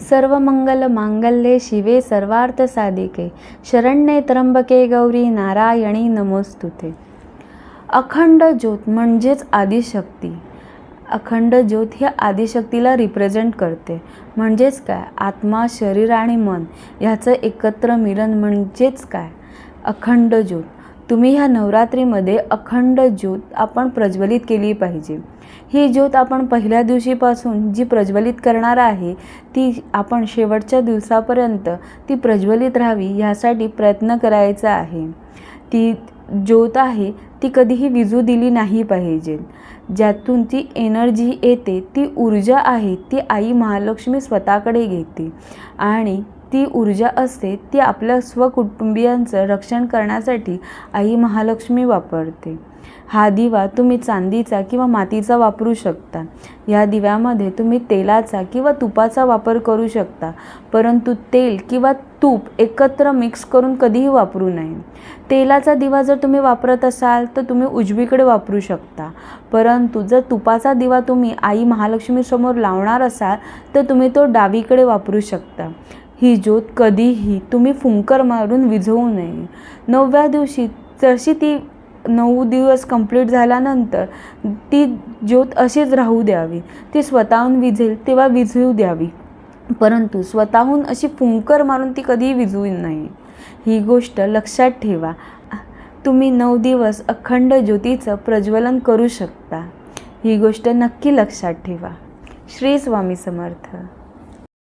सर्व मंगल मांगल्ये शिवे सर्वार्थ साधिके शरण्ये त्र्यंबके गौरी नारायणी नमोस्तुते. अखंड ज्योत म्हणजेच आदिशक्ती. अखंड ज्योत ही आदिशक्तीला रिप्रेझेंट करते. म्हणजेच काय? आत्मा शरीर आणि मन ह्याचं एकत्र मिलन म्हणजेच काय? अखंड ज्योत. तुम्ही ह्या नवरात्रीमध्ये अखंड ज्योत आपण प्रज्वलित केली पाहिजे. ही ज्योत आपण पहिल्या दिवशीपासून जी प्रज्वलित करणार आहे ती आपण शेवटच्या दिवसापर्यंत ती प्रज्वलित राहावी ह्यासाठी प्रयत्न करायचा आहे. ती ज्योत आहे ती कधीही विजू दिली नाही पाहिजे. ज्यातून ती एनर्जी येते ती ऊर्जा आहे ती आई महालक्ष्मी स्वतःकडे घेते. आणि ती ऊर्जा असते ती आपल्या स्वकुटुंबियांचं रक्षण करण्यासाठी आई महालक्ष्मी वापरते. हा दिवा तुम्ही चांदीचा किंवा मातीचा वापरू शकता. या दिव्यामध्ये तुम्ही तेलाचा किंवा तुपाचा वापर करू शकता परंतु तेल किंवा तूप एकत्र मिक्स करून कधीही वापरू नये. तेलाचा दिवा जर तुम्ही वापरत असाल तर तुम्ही उजवीकडे वापरू शकता. परंतु जर तुपाचा दिवा तुम्ही आई महालक्ष्मीसमोर लावणार असाल तर तुम्ही तो डावीकडे वापरू शकता. ही ज्योत कधीही तुम्ही फुंकर मारून विझवू नये. नवव्या दिवशी जशी ती नऊ दिवस कंप्लीट झाल्यानंतर ती ज्योत अशीच राहू द्यावी. ती स्वतःहून विझेल तेव्हा विझवू द्यावी. परंतु स्वतःहून अशी फुंकर मारून ती कधीही विझवू नये. ही गोष्ट लक्षात ठेवा. तुम्ही नऊ दिवस अखंड ज्योतीचं प्रज्वलन करू शकता. ही गोष्ट नक्की लक्षात ठेवा. श्री स्वामी समर्थ.